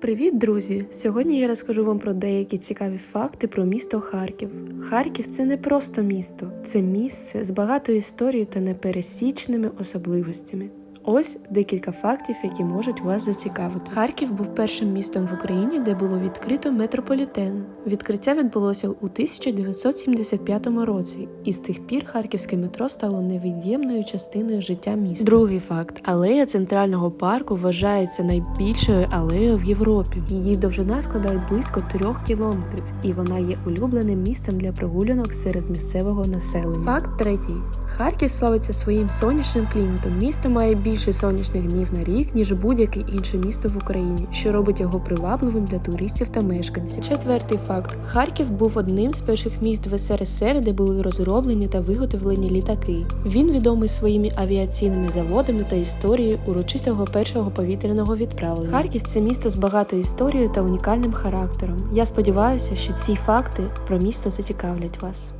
Привіт, друзі! Сьогодні я розкажу вам про деякі цікаві факти про місто Харків. Харків це не просто місто, це місце з багатою історією та непересічними особливостями. Ось декілька фактів, які можуть вас зацікавити. Харків був першим містом в Україні, де було відкрито метрополітен. Відкриття відбулося у 1975 році, і з тих пір харківське метро стало невід'ємною частиною життя міста. Другий факт: алея центрального парку вважається найбільшою алеєю в Європі. Її довжина складає близько трьох кілометрів, і вона є улюбленим місцем для прогулянок серед місцевого населення. Факт третій: Харків славиться своїм сонячним кліматом. Місто має більше сонячних днів на рік, ніж будь-яке інше місто в Україні, що робить його привабливим для туристів та мешканців. Четвертий факт: Харків був одним з перших міст в СРСР, де були розроблені та виготовлені літаки. Він відомий своїми авіаційними заводами та історією урочистого першого повітряного відправлення. Харків це місто з багатою історією та унікальним характером. Я сподіваюся, що ці факти про місто зацікавлять вас.